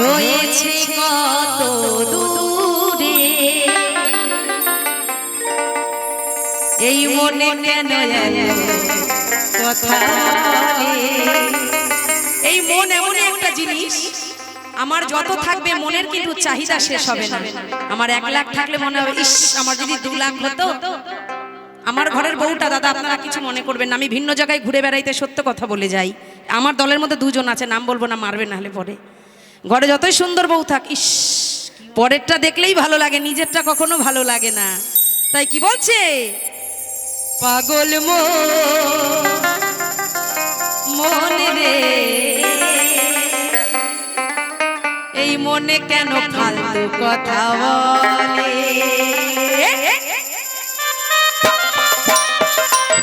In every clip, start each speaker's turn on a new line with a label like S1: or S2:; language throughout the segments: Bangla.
S1: রয়েছে কত দূরে। এই মনে এই মন এমনই একটা জিনিস, আমার যত থাকবে মনের কিন্তু চাহিদা শেষ হবে না। আমার এক লাখ থাকলে মনে হবে, ইস, আমার যদি দু লাখ হতো আমার ঘরের বউটা দাদা, আপনারা কিছু মনে করবেন না, আমি ভিন্ন জায়গায় ঘুরে বেড়াইতে সত্য কথা বলে যাই। আমার দলের মধ্যে দুজন আছে, নাম বলব না, মারবে না হলে পরে। ঘরে যতই সুন্দর বউ থাক, ইস, পরেরটা দেখলেই ভালো লাগে, নিজেরটা কখনো ভালো লাগে না। তাই কি বলছে? পাগল মন রে। এই মনে কেন ফালতু কথা বলে?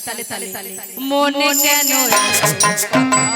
S1: তালে তালে তালে মনে কেন কথা বলে?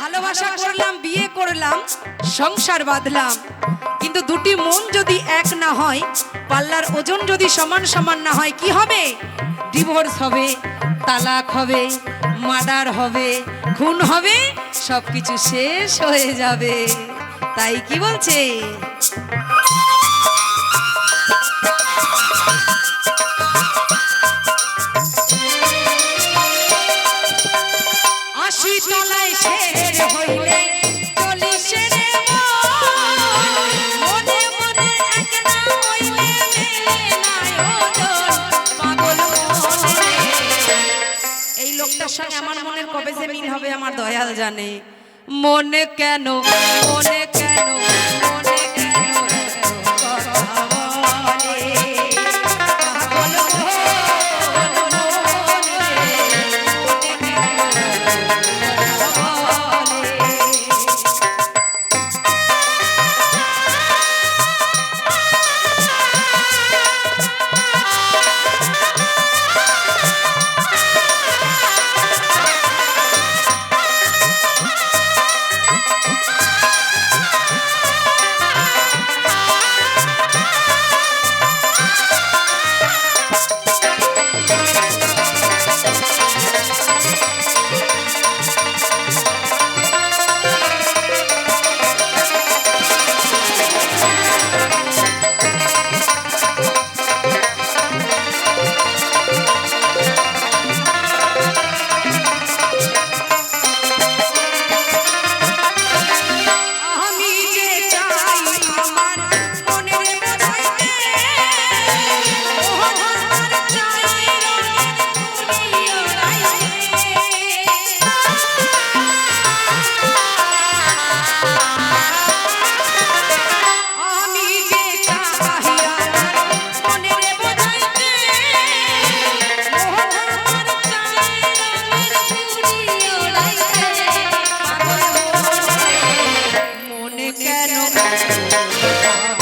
S1: ভালোবাসা বিয়ে করলাম, সংসার বাঁধলাম। কিন্তু দুটি মন যদি এক না হয়, পাল্লার ওজন যদি সমান সমান না হয়, কি হবে? ডিভোর্স হবে, তালাক হবে মার্ডার হবে, খুন হবে সব কিছু শেষ হয়ে যাবে। তাই কি বলছে? আশি লোকটার সঙ্গে আমার মনের কবে যে মিল হবে আমার দয়াল জানে। মনে কেন মনে কেন Thank you.